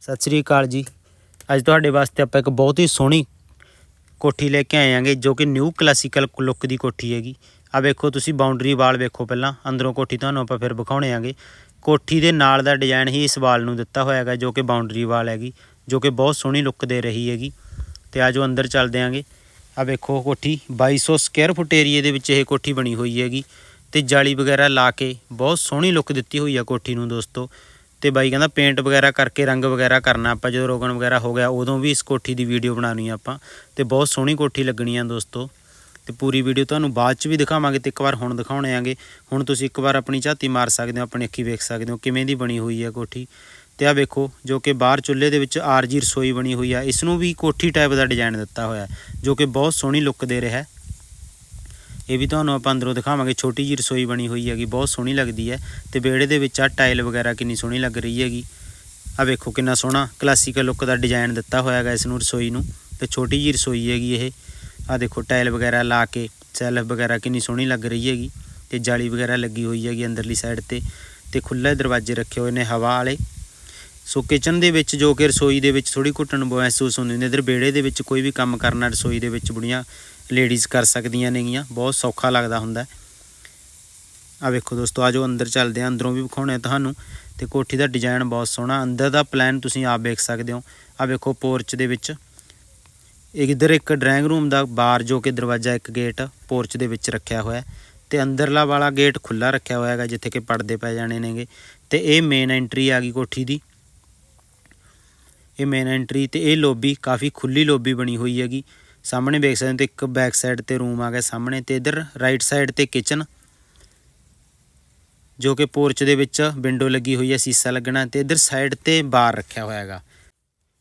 ਸਤਿ ਸ੍ਰੀ ਅਕਾਲ ਜੀ। ਅੱਜ ਤੁਹਾਡੇ ਵਾਸਤੇ ਆਪਾਂ ਇੱਕ ਬਹੁਤ ਹੀ ਸੋਹਣੀ ਕੋਠੀ ਲੈ ਕੇ ਆਏ ਆਂਗੇ ਜੋ ਕਿ ਨਿਊ ਕਲਾਸੀਕਲ ਲੁੱਕ ਦੀ ਕੋਠੀ ਹੈਗੀ। ਆ ਵੇਖੋ ਤੁਸੀਂ ਬਾਉਂਡਰੀ ਵਾਲ ਵੇਖੋ ਪਹਿਲਾਂ, ਅੰਦਰੋਂ ਕੋਠੀ ਤੁਹਾਨੂੰ ਆਪਾਂ ਫਿਰ ਵਿਖਾਉਣੇ ਆਂਗੇ। ਕੋਠੀ ਦੇ ਨਾਲ ਦਾ ਡਿਜ਼ਾਈਨ ਹੀ ਇਸ ਵਾਲ ਨੂੰ ਦਿੱਤਾ ਹੋਇਆ ਹੈਗਾ, ਜੋ ਕਿ ਬਾਉਂਡਰੀ ਵਾਲ ਹੈਗੀ, ਜੋ ਕਿ ਬਹੁਤ ਸੋਹਣੀ ਲੁੱਕ ਦੇ ਰਹੀ ਹੈਗੀ। ਤੇ ਆਜੋ ਅੰਦਰ ਚੱਲਦੇ ਆਂਗੇ। ਆ ਵੇਖੋ ਕੋਠੀ 2200 ਸਕੁਅਰ ਫੁੱਟ ਏਰੀਏ ਦੇ ਵਿੱਚ ਇਹ ਕੋਠੀ ਬਣੀ ਹੋਈ ਹੈਗੀ। ਤੇ ਜਾਲੀ ਵਗੈਰਾ ਲਾ ਕੇ ਬਹੁਤ ਸੋਹਣੀ ਲੁੱਕ ਦਿੱਤੀ ਹੋਈ ਆ ਕੋਠੀ ਨੂੰ ਦੋਸਤੋ। ਤੇ ਬਾਈ ਕਹਿੰਦਾ ਪੇਂਟ ਵਗੈਰਾ ਕਰਕੇ ਰੰਗ ਵਗੈਰਾ ਕਰਨਾ, ਆਪਾਂ ਜਦੋਂ ਰੋਗਨ ਵਗੈਰਾ ਹੋ ਗਿਆ, ਉਦੋਂ ਵੀ ਇਸ ਕੋਠੀ ਦੀ ਵੀਡੀਓ ਬਣਾਉਣੀ ਆ ਆਪਾਂ। ਤੇ ਬਹੁਤ ਸੋਹਣੀ ਕੋਠੀ ਲੱਗਣੀ ਆ ਦੋਸਤੋ। ਤੇ ਪੂਰੀ ਵੀਡੀਓ ਤੁਹਾਨੂੰ ਬਾਅਦ ਚ ਵੀ ਦਿਖਾਵਾਂਗੇ, ਤੇ ਇੱਕ ਵਾਰ ਹੁਣ ਦਿਖਾਉਣੇ ਆਂਗੇ। ਹੁਣ ਤੁਸੀਂ ਇੱਕ ਵਾਰ ਆਪਣੀ ਝਾਤੀ ਮਾਰ ਸਕਦੇ ਹੋ, ਆਪਣੀ ਅੱਖੀ ਵੇਖ ਸਕਦੇ ਹੋ, ਕਿਵੇਂ ਦੀ ਬਣੀ ਹੋਈ ਹੈ ਕੋਠੀ। ਤੇ ਆ ਵੇਖੋ, ਜੋ ਕਿ ਬਾਹਰ ਚੁੱਲ੍ਹੇ ਦੇ ਵਿੱਚ ਆਰਜੀ ਰਸੋਈ ਬਣੀ ਹੋਈ ਆ ਇਸ ਨੂੰ ਵੀ ਕੋਠੀ ਟਾਈਪ ਦਾ ਡਿਜ਼ਾਈਨ ਦਿੱਤਾ ਹੋਇਆ ਜੋ ਕਿ ਬਹੁਤ ਸੋਹਣੀ ਲੁੱਕ ਦੇ ਰਿਹਾ ਹੈ। ਇਹ ਵੀ ਤੁਹਾਨੂੰ ਆਪਾਂ ਅੰਦਰੋਂ ਦਿਖਾਵਾਂਗੇ, ਛੋਟੀ ਜੀ ਰਸੋਈ ਬਣੀ ਹੋਈ ਹੈਗੀ, ਬਹੁਤ ਸੋਹਣੀ ਲੱਗਦੀ ਹੈ ਤੇ ਵਿਹੜੇ ਦੇ ਵਿੱਚ ਆ ਟਾਈਲ ਵਗੈਰਾ ਕਿੰਨੀ ਸੋਹਣੀ ਲੱਗ ਰਹੀ ਹੈਗੀ। ਆ ਵੇਖੋ ਕਿੰਨਾ ਸੋਹਣਾ ਕਲਾਸੀਕਲ ਲੁੱਕ ਦਾ ਡਿਜ਼ਾਈਨ ਦਿੱਤਾ ਹੋਇਆ ਹੈਗਾ ਇਸ ਨੂੰ ਰਸੋਈ ਨੂੰ ਤੇ ਛੋਟੀ ਜੀ ਰਸੋਈ ਹੈਗੀ ਇਹ। ਆ ਦੇਖੋ ਟਾਈਲ ਵਗੈਰਾ ਲਾ ਕੇ, ਸੈਲਫ ਵਗੈਰਾ ਕਿੰਨੀ ਸੋਹਣੀ ਲੱਗ ਰਹੀ ਹੈਗੀ ਤੇ ਜਾਲੀ ਵਗੈਰਾ ਲੱਗੀ ਹੋਈ ਹੈਗੀ ਅੰਦਰਲੀ ਸਾਈਡ ਤੇ ਤੇ ਖੁੱਲੇ ਦਰਵਾਜ਼ੇ ਰੱਖੇ ਹੋਏ ਨੇ ਹਵਾ ਵਾਲੇ। ਸੋ ਕਿਚਨ ਦੇ ਵਿੱਚ ਜੋ ਕਿ ਰਸੋਈ ਦੇ ਵਿੱਚ ਥੋੜੀ ਘੁੱਟਣ ਮਹਿਸੂਸ ਹੁੰਦੀ ਹੁੰਦੀ ਇਧਰ ਵਿਹੜੇ ਦੇ ਵਿੱਚ ਕੋਈ ਵੀ ਕੰਮ ਕਰਨਾ ਰਸੋਈ ਦੇ ਵਿੱਚ ਬੁੜੀਆਂ ਲੇਡੀਜ਼ ਕਰ ਸਕਦੀਆਂ ਨੇਗੀਆਂ, ਬਹੁਤ ਸੌਖਾ ਲੱਗਦਾ ਹੁੰਦਾ ਆ ਵੇਖੋ ਦੋਸਤੋ ਆਜੋ ਅੰਦਰ ਚੱਲਦੇ ਆ, ਅੰਦਰੋਂ ਵੀ ਵਿਖਾਉਣੇ ਆ ਤੁਹਾਨੂੰ, ਤੇ ਕੋਠੀ ਦਾ ਡਿਜ਼ਾਈਨ ਬਹੁਤ ਸੋਹਣਾ, ਅੰਦਰ ਦਾ ਪਲਾਨ ਤੁਸੀਂ ਆਪ ਵੇਖ ਸਕਦੇ ਹੋ। ਆ ਵੇਖੋ ਪੋਰਚ ਦੇ ਵਿੱਚ, ਇਧਰ ਇੱਕ ਡਰਾਇੰਗ ਰੂਮ ਦਾ ਬਾਰ ਜੋ ਕਿ ਦਰਵਾਜ਼ਾ ਇੱਕ ਗੇਟ ਪੋਰਚ ਦੇ ਵਿੱਚ ਰੱਖਿਆ ਹੋਇਆ ਹੈ, ਤੇ ਅੰਦਰਲਾ ਵਾਲਾ ਗੇਟ ਖੁੱਲਾ ਰੱਖਿਆ ਹੋਇਆ ਹੈਗਾ, ਜਿੱਥੇ ਕਿ ਪਰਦੇ ਪੈ ਜਾਣੇ ਨੇਗੇ। ਤੇ ਇਹ ਮੇਨ ਐਂਟਰੀ ਆ ਗਈ ਕੋਠੀ ਦੀ। ਇਹ ਮੇਨ ਐਂਟਰੀ ਤੇ ਇਹ ਲੋਬੀ ਕਾਫੀ ਖੁੱਲੀ ਲੋਬੀ ਬਣੀ ਹੋਈ ਹੈਗੀ। ਸਾਹਮਣੇ ਵੇਖ ਸਕਦੇ ਹੋ ਤੇ ਇੱਕ ਬੈਕ ਸਾਈਡ ਤੇ ਰੂਮ ਆ ਗਿਆ ਸਾਹਮਣੇ ਤੇ ਇਧਰ ਰਾਈਟ ਸਾਈਡ ਤੇ ਕਿਚਨ ਜੋ ਕਿ ਪੋਰਚ ਦੇ ਵਿੱਚ ਵਿੰਡੋ ਲੱਗੀ ਹੋਈ ਹੈ, ਸੀਸਾ ਲੱਗਣਾ ਤੇ ਇਧਰ ਸਾਈਡ ਤੇ ਬਾਰ ਰੱਖਿਆ ਹੋਇਆ ਹੈਗਾ।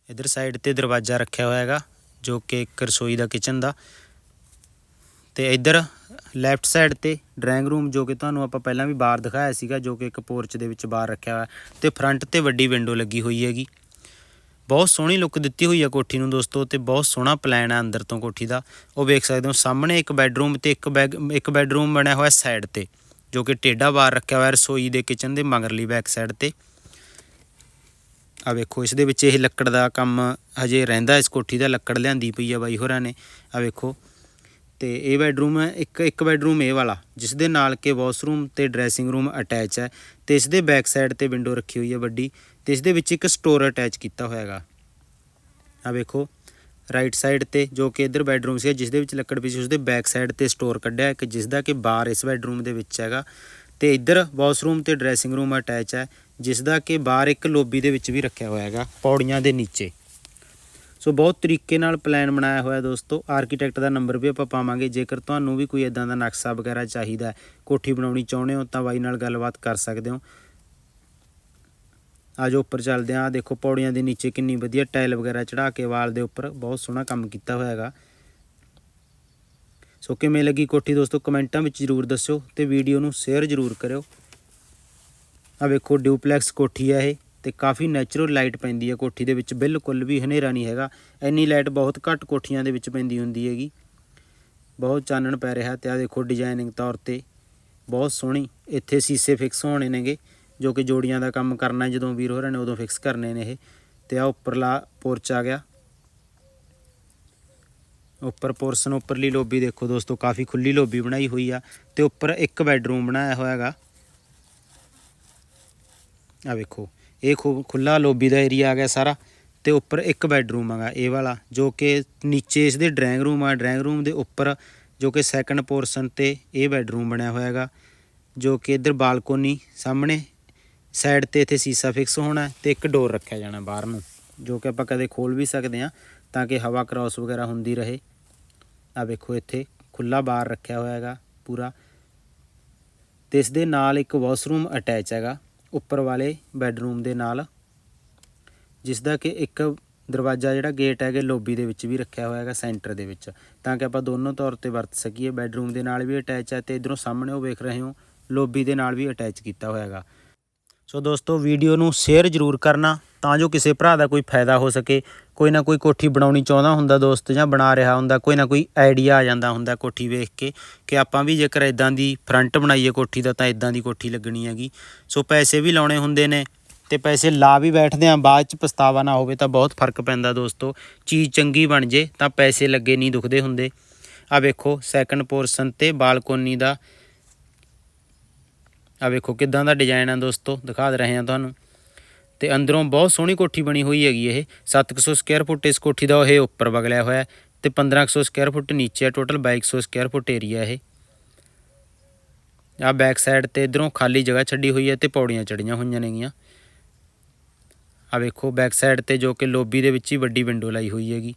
ਇਧਰ ਸਾਈਡ ਤੇ ਦਰਵਾਜ਼ਾ ਰੱਖਿਆ ਹੋਇਆ ਹੈਗਾ, ਜੋ ਕਿ ਇੱਕ ਰਸੋਈ ਦਾ ਕਿਚਨ ਦਾ। ਤੇ ਇਧਰ ਲੈਫਟ ਸਾਈਡ ਤੇ ਡਰਾਇੰਗ ਰੂਮ ਜੋ ਕਿ ਤੁਹਾਨੂੰ ਆਪਾਂ ਪਹਿਲਾਂ ਵੀ ਬਾਰ ਦਿਖਾਇਆ ਸੀਗਾ, ਜੋ ਕਿ ਇੱਕ ਪੋਰਚ ਦੇ ਵਿੱਚ ਬਾਰ ਰੱਖਿਆ ਹੋਇਆ। ਤੇ ਫਰੰਟ ਤੇ ਵੱਡੀ ਵਿੰਡੋ ਲੱਗੀ ਹੋਈ ਹੈਗੀ। ਬਹੁਤ ਸੋਹਣੀ ਲੁੱਕ ਦਿੱਤੀ ਹੋਈ ਹੈ ਕੋਠੀ ਨੂੰ ਦੋਸਤੋ ਤੇ ਬਹੁਤ ਸੋਹਣਾ ਪਲਾਨ ਹੈ ਅੰਦਰ ਤੋਂ ਕੋਠੀ ਦਾ। ਉਹ ਵੇਖ ਸਕਦੇ ਹੋ, ਸਾਹਮਣੇ ਇੱਕ ਬੈੱਡਰੂਮ ਤੇ ਇੱਕ ਬੈਗ ਇੱਕ ਬੈੱਡਰੂਮ ਬਣਿਆ ਹੋਇਆ ਸਾਈਡ ਤੇ, ਜੋ ਕਿ ਟੇਡਾ ਬਾਰ ਰੱਖਿਆ ਹੋਇਆ ਰਸੋਈ ਦੇ ਕਿਚਨ ਦੇ ਮਗਰਲੀ ਬੈਕ ਸਾਈਡ ਤੇ। ਆ ਵੇਖੋ, ਇਸ ਦੇ ਵਿੱਚ ਇਹ ਲੱਕੜ ਦਾ ਕੰਮ ਹਜੇ ਰਹਿੰਦਾ, ਇਸ ਕੋਠੀ ਦਾ ਲੱਕੜ ਲਿਆਂਦੀ ਪਈ ਆ ਬਾਈ ਹੋਰਾਂ ਨੇ। ਆ ਵੇਖੋ, ਤੇ ਇਹ ਬੈੱਡਰੂਮ ਹੈ ਇੱਕ ਇੱਕ ਬੈੱਡਰੂਮ ਇਹ ਵਾਲਾ, ਜਿਸ ਦੇ ਨਾਲ ਕੇ ਵਾਸ਼ਰੂਮ ਤੇ ਡਰੈਸਿੰਗ ਰੂਮ ਅਟੈਚ ਹੈ ਤੇ ਇਸ ਦੇ ਬੈਕ ਸਾਈਡ ਤੇ ਵਿੰਡੋ ਰੱਖੀ ਹੋਈ ਹੈ ਵੱਡੀ। ਤੇ ਇਸ ਦੇ ਵਿੱਚ ਇੱਕ ਸਟੋਰ ਅਟੈਚ ਕੀਤਾ ਹੋਇਆ ਹੈਗਾ। ਆ ਵੇਖੋ ਰਾਈਟ ਸਾਈਡ ਤੇ ਜੋ ਕਿ ਇਧਰ ਬੈਡਰੂਮ ਸੀ ਜਿਸ ਦੇ ਵਿੱਚ ਲੱਕੜ ਪਈ ਸੀ ਉਸ ਦੇ ਬੈਕ ਸਾਈਡ ਤੇ ਸਟੋਰ ਕੱਢਿਆ, ਇੱਕ ਜਿਸ ਦਾ ਕਿ ਬਾਹਰ ਇਸ ਬੈਡਰੂਮ ਦੇ ਵਿੱਚ ਹੈਗਾ। ਤੇ ਇੱਧਰ ਵਾਸ਼ਰੂਮ ਤੇ ਡਰੈਸਿੰਗ ਰੂਮ ਅਟੈਚ ਹੈ ਜਿਸ ਦਾ ਕਿ ਬਾਹਰ ਇੱਕ ਲੋਬੀ ਦੇ ਵਿੱਚ ਵੀ ਰੱਖਿਆ ਹੋਇਆ ਹੈਗਾ, ਪੌੜੀਆਂ ਦੇ ਨੀਚੇ। ਸੋ ਬਹੁਤ ਤਰੀਕੇ ਨਾਲ ਪਲਾਨ ਬਣਾਇਆ ਹੋਇਆ ਦੋਸਤੋ ਆਰਕੀਟੈਕਟ ਦਾ ਨੰਬਰ ਵੀ ਆਪਾਂ ਪਾਵਾਂਗੇ। ਜੇਕਰ ਤੁਹਾਨੂੰ ਵੀ ਕੋਈ ਇਦਾਂ ਦਾ ਨਕਸ਼ਾ ਵਗੈਰਾ ਚਾਹੀਦਾ ਕੋਠੀ ਬਣਾਉਣੀ ਚਾਹੁੰਦੇ ਹੋ, ਤਾਂ ਬਾਈ ਨਾਲ ਗੱਲਬਾਤ ਕਰ ਸਕਦੇ ਹੋ। ਆਜੋ ਉੱਪਰ ਚੱਲਦੇ ਆ ਦੇਖੋ ਪੌੜੀਆਂ ਦੇ ਨੀਚੇ ਕਿੰਨੀ ਵਧੀਆ ਟਾਇਲ ਵਗੈਰਾ ਚੜਾ ਕੇ ਵਾਲ ਦੇ ਉੱਪਰ ਬਹੁਤ ਸੋਹਣਾ ਕੰਮ ਕੀਤਾ ਹੋਇਆ ਹੈਗਾ। ਸੋ ਕਿਵੇਂ ਲੱਗੀ ਕੋਠੀ ਦੋਸਤੋ ਕਮੈਂਟਾਂ ਵਿੱਚ ਜਰੂਰ ਦੱਸਿਓ ਤੇ ਵੀਡੀਓ ਨੂੰ ਸ਼ੇਅਰ ਜਰੂਰ ਕਰਿਓ। ਆ ਵੇਖੋ ਡਿਊਪਲੈਕਸ ਕੋਠੀ ਆ ਇਹ ਤੇ ਕਾਫੀ ਨੈਚੁਰਲ ਲਾਈਟ ਪੈਂਦੀ ਹੈ ਕੋਠੀ ਦੇ ਵਿੱਚ, ਬਿਲਕੁਲ ਵੀ ਹਨੇਰਾ ਨਹੀਂ ਹੈਗਾ। ਇੰਨੀ ਲਾਈਟ ਬਹੁਤ ਘੱਟ ਕੋਠੀਆਂ ਦੇ ਵਿੱਚ ਪੈਂਦੀ ਹੁੰਦੀ ਹੈਗੀ। ਬਹੁਤ ਚਾਨਣ ਪੈ ਰਿਹਾ ਤੇ ਆ ਦੇਖੋ ਡਿਜ਼ਾਈਨਿੰਗ ਤੌਰ ਤੇ, ਬਹੁਤ ਸੋਹਣੀ, ਇੱਥੇ ਸੀਸੇ ਫਿਕਸ ਹੋਣੇ ਨੇਗੇ। ਜੋ ਕਿ ਜੋੜੀਆਂ ਦਾ ਕੰਮ ਕਰਨਾ ਜਦੋਂ ਵੀਰ ਹੋਰਾਂ ਨੇ ਉਦੋਂ ਫਿਕਸ ਕਰਨੇ ਨੇ ਇਹ। ਤੇ ਆ ਉੱਪਰਲਾ ਪੋਰਚ ਆ ਗਿਆ। ਉੱਪਰ ਪੋਰਸ਼ਨ ਉੱਪਰਲੀ ਲੋਬੀ ਦੇਖੋ ਦੋਸਤੋ, ਕਾਫੀ ਖੁੱਲੀ ਲੋਬੀ ਬਣਾਈ ਹੋਈ ਆ ਤੇ ਉੱਪਰ ਇੱਕ ਬੈੱਡਰੂਮ ਬਣਾਇਆ ਹੋਇਆ ਹੈਗਾ। ਆ ਵੇਖੋ, ਇਹ ਖੂ, ਖੁੱਲਾ ਲੋਬੀ ਦਾ ਏਰੀਆ ਆ ਗਿਆ ਸਾਰਾ ਤੇ ਉੱਪਰ ਇੱਕ ਬੈੱਡਰੂਮ ਹੈਗਾ, ਇਹ ਵਾਲਾ, ਜੋ ਕਿ ਨੀਚੇ ਇਸ ਦੇ ਡਰਾਇੰਗ ਰੂਮ ਆ। ਡਰਾਇੰਗ ਰੂਮ ਦੇ ਉੱਪਰ ਜੋ ਕਿ ਸੈਕੰਡ ਪੋਰਸ਼ਨ ਤੇ ਇਹ ਬੈੱਡਰੂਮ ਬਣਿਆ ਹੋਇਆ ਹੈਗਾ, ਜੋ ਕਿ ਇੱਧਰ ਬਾਲਕੋਨੀ ਸਾਹਮਣੇ ਸਾਈਡ ਤੇ ਇੱਥੇ ਸੀਸਾ ਫਿਕਸ ਹੋਣਾ ਤੇ ਇੱਕ ਡੋਰ ਰੱਖਿਆ ਜਾਣਾ ਬਾਹਰ ਨੂੰ, ਜੋ ਕਿ ਆਪਾਂ ਕਦੇ ਖੋਲ ਵੀ ਸਕਦੇ ਆ ਤਾਂ ਕਿ ਹਵਾ ਕ੍ਰਾਸ ਵਗੈਰਾ ਹੁੰਦੀ ਰਹੇ। ਆ ਵੇਖੋ ਇੱਥੇ ਖੁੱਲਾ ਬਾਰ ਰੱਖਿਆ ਹੋਇਆ ਹੈਗਾ ਪੂਰਾ। ਤੇ ਇਸ ਦੇ ਨਾਲ ਇੱਕ ਵਾਸ਼ਰੂਮ ਅਟੈਚ ਹੈਗਾ, ਉੱਪਰ ਵਾਲੇ ਬੈੱਡਰੂਮ ਦੇ ਨਾਲ। ਜਿਸ ਦਾ ਕਿ ਇੱਕ ਦਰਵਾਜ਼ਾ ਜਿਹੜਾ ਗੇਟ ਹੈਗੇ ਲੋਬੀ ਦੇ ਵਿੱਚ ਵੀ ਰੱਖਿਆ ਹੋਇਆ ਹੈਗਾ ਸੈਂਟਰ ਦੇ ਵਿੱਚ, ਤਾਂ ਕਿ ਆਪਾਂ ਦੋਨੋਂ ਤੌਰ ਤੇ ਵਰਤ ਸਕੀਏ। ਬੈੱਡਰੂਮ ਦੇ ਨਾਲ ਵੀ ਅਟੈਚ ਹੈ ਤੇ ਇਧਰੋਂ ਸਾਹਮਣੇ ਉਹ ਵੇਖ ਰਹੇ ਹੋ ਲੋਬੀ ਦੇ ਨਾਲ ਵੀ ਅਟੈਚ ਕੀਤਾ ਹੋਇਆ ਹੈਗਾ। ਸੋ ਦੋਸਤੋ, ਵੀਡੀਓ ਨੂੰ ਸ਼ੇਅਰ ਜ਼ਰੂਰ ਕਰਨਾ ਤਾਂ ਜੋ ਕਿਸੇ ਭਰਾ ਦਾ ਕੋਈ ਫਾਇਦਾ ਹੋ ਸਕੇ। ਕੋਈ ਨਾ ਕੋਈ ਕੋਠੀ ਬਣਾਉਣੀ ਚਾਹੁੰਦਾ ਹੁੰਦਾ ਦੋਸਤ ਜਾਂ ਬਣਾ ਰਿਹਾ ਹੁੰਦਾ, ਕੋਈ ਨਾ ਕੋਈ ਆਈਡੀਆ ਆ ਜਾਂਦਾ ਹੁੰਦਾ ਕੋਠੀ ਵੇਖ ਕੇ ਕਿ ਆਪਾਂ ਵੀ ਜੇਕਰ ਇਦਾਂ ਦੀ ਫਰੰਟ ਬਣਾਈਏ ਕੋਠੀ ਦਾ ਤਾਂ ਇਦਾਂ ਦੀ ਕੋਠੀ ਲੱਗਣੀ ਹੈਗੀ। ਸੋ ਪੈਸੇ ਵੀ ਲਾਉਣੇ ਹੁੰਦੇ ਨੇ ਤੇ ਪੈਸੇ ਲਾ ਵੀ ਬੈਠਦੇ ਆ, ਬਾਅਦ ਚ ਪਛਤਾਵਾ ਨਾ ਹੋਵੇ ਤਾਂ ਬਹੁਤ ਫ਼ਰਕ ਪੈਂਦਾ ਦੋਸਤੋ। ਚੀਜ਼ ਚੰਗੀ ਬਣ ਜੇ ਤਾਂ ਪੈਸੇ ਲੱਗੇ ਨਹੀਂ ਦੁਖਦੇ ਹੁੰਦੇ। ਆ ਵੇਖੋ ਸੈਕੰਡ ਪੋਰਸ਼ਨ ਤੇ ਬਾਲਕੋਨੀ ਦਾ ਆ ਵੇਖੋ ਕਿਦਾਂ ਦਾ ਡਿਜ਼ਾਈਨ ਆ ਦੋਸਤੋ, ਦਿਖਾ ਦੇ ਰਹੇ ਹਾਂ ਤੁਹਾਨੂੰ। ਤੇ ਅੰਦਰੋਂ ਬਹੁਤ ਸੋਹਣੀ ਕੋਠੀ ਬਣੀ ਹੋਈ ਹੈਗੀ ਇਹ। 700 ਸਕੁਅਰ ਫੁੱਟ ਇਸ ਕੋਠੀ ਦਾ ਇਹ ਉੱਪਰ ਵਗਲਿਆ ਹੋਇਆ ਹੈ ਤੇ 1500 ਸਕੁਅਰ ਫੁੱਟ ਨੀਚੇ ਹੈ ਟੋਟਲ 2200 ਸਕੁਅਰ ਫੁੱਟ ਏਰੀਆ ਇਹ। ਆ ਬੈਕ ਸਾਈਡ ਤੇ ਇਧਰੋਂ ਖਾਲੀ ਜਗ੍ਹਾ ਛੱਡੀ ਹੋਈ ਹੈ ਤੇ ਪੌੜੀਆਂ ਚੜੀਆਂ ਹੋਈਆਂ ਨੇਗੀਆਂ। ਆ ਵੇਖੋ ਬੈਕ ਸਾਈਡ ਤੇ ਜੋ ਕਿ ਲੋਬੀ ਦੇ ਵਿੱਚ ਹੀ ਵੱਡੀ ਵਿੰਡੋ ਲਾਈ ਹੋਈ ਹੈਗੀ।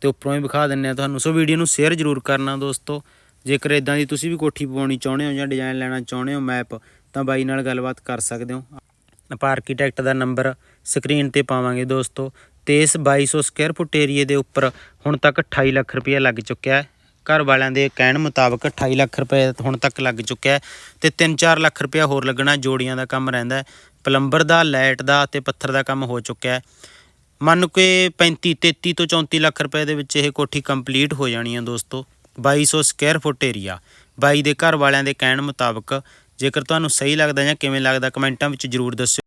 ਤੇ ਉੱਪਰੋਂ ਹੀ ਵਿਖਾ ਦਿੰਨੇ ਆ ਤੁਹਾਨੂੰ। ਸੋ ਵੀਡੀਓ ਨੂੰ ਸ਼ੇਅਰ ਜ਼ਰੂਰ ਕਰਨਾ ਦੋਸਤੋ। ਜੇਕਰ ਇਦਾਂ ਦੀ ਤੁਸੀਂ ਵੀ ਕੋਠੀ ਪਵਾਉਣੀ ਚਾਹੁੰਦੇ ਹੋ ਜਾਂ ਡਿਜ਼ਾਈਨ ਲੈਣਾ ਚਾਹੁੰਦੇ ਹੋ ਮੈਪ ਤਾਂ ਬਾਈ ਨਾਲ ਗੱਲਬਾਤ ਕਰ ਸਕਦੇ ਹੋ। ਆਪਾਂ ਆਰਕੀਟੈਕਟ ਦਾ ਨੰਬਰ ਸਕਰੀਨ ਤੇ ਪਾਵਾਂਗੇ ਦੋਸਤੋ। ਤੇ ਇਸ 2200 ਸਕੁਅਰ ਫੁੱਟ ਏਰੀਏ ਦੇ ਉੱਪਰ ਹੁਣ ਤੱਕ 28 ਲੱਖ ਰੁਪਏ ਲੱਗ ਚੁੱਕਿਆ ਹੈ। ਘਰ ਵਾਲਿਆਂ ਦੇ ਕਹਿਣ ਮੁਤਾਬਕ 28 ਲੱਖ ਰੁਪਏ ਹੁਣ ਤੱਕ ਲੱਗ ਚੁੱਕਿਆ ਹੈ ਤੇ 3-4 ਲੱਖ ਰੁਪਏ ਹੋਰ ਲੱਗਣਾ ਜੋੜੀਆਂ ਦਾ ਕੰਮ ਰਹਿੰਦਾ ਪਲੰਬਰ ਦਾ, ਲਾਈਟ ਦਾ ਤੇ ਪੱਥਰ ਦਾ ਕੰਮ ਹੋ ਚੁੱਕਿਆ ਮੰਨ ਕੇ 35 33 ਤੋਂ 34 ਲੱਖ ਰੁਪਏ ਦੇ ਵਿੱਚ ਇਹ ਕੋਠੀ ਕੰਪਲੀਟ ਹੋ ਜਾਣੀ ਹੈ ਦੋਸਤੋ। 2200 ਸਕੁਅਰ ਫੁੱਟ ਏਰੀਆ ਬਾਈ ਦੇ ਘਰ ਵਾਲਿਆਂ ਦੇ ਕਹਿਣ ਮੁਤਾਬਕ, ਜੇਕਰ ਤੁਹਾਨੂੰ ਸਹੀ ਲੱਗਦਾ ਜਾਂ ਕਿਵੇਂ ਲੱਗਦਾ, ਕਮੈਂਟਾਂ ਵਿੱਚ ਜਰੂਰ ਦੱਸਿਓ।